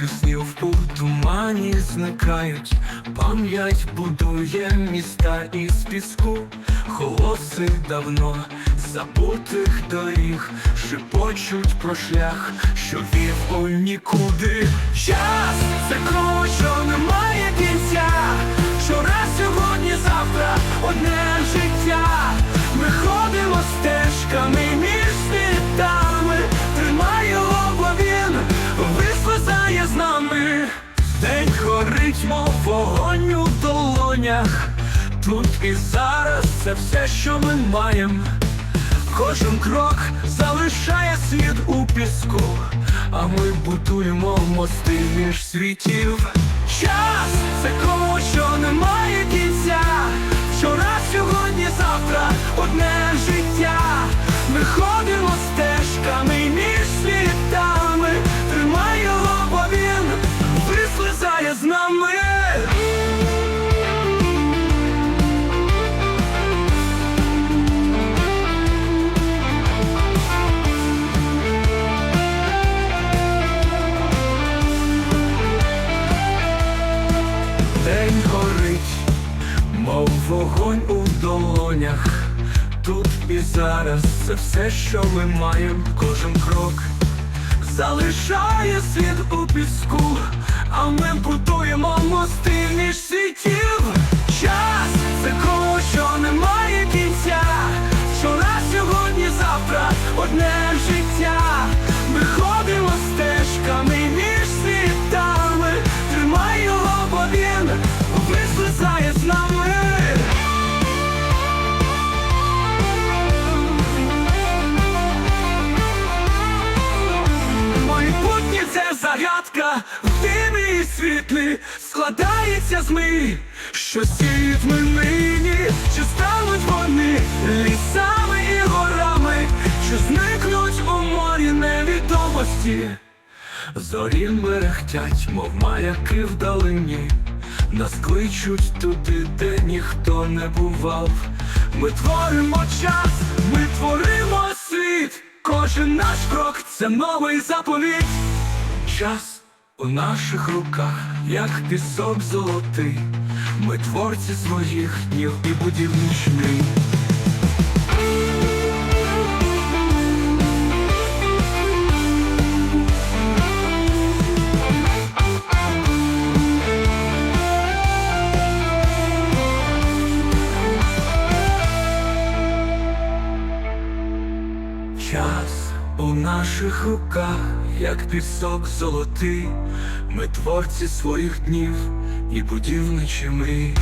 піснів у тумані зникають, пам'ять будує міста із піску, голоси давно забутих доріг, шепочуть про шлях, що вів у нікуди. Час це горить, мов вогонь у долонях. Тут і зараз це все, що ми маємо. Кожен крок залишає слід у піску, а ми будуємо мости між світів. Час це кому, що немає кінця. Вчора, сьогодні, завтра одне вогонь у долонях. Тут і зараз це все, що ми маємо, кожен крок залишає світ у піску, а ми будуємо в димі і світлі складається з ми, що сіють ми нині, чи стануть вони лісами і горами, чи зникнуть у морі невідомості. Зорі мерехтять, мов маяки вдалині, нас кличуть туди, де ніхто не бував. Ми творимо час, ми творимо світ. Кожен наш крок це новий заповіт. Час у наших руках, як пісок золотий. Ми творці своїх днів і будівнич мрій. Час у наших руках, як пісок золотий, ми творці своїх днів і будівничі мрій.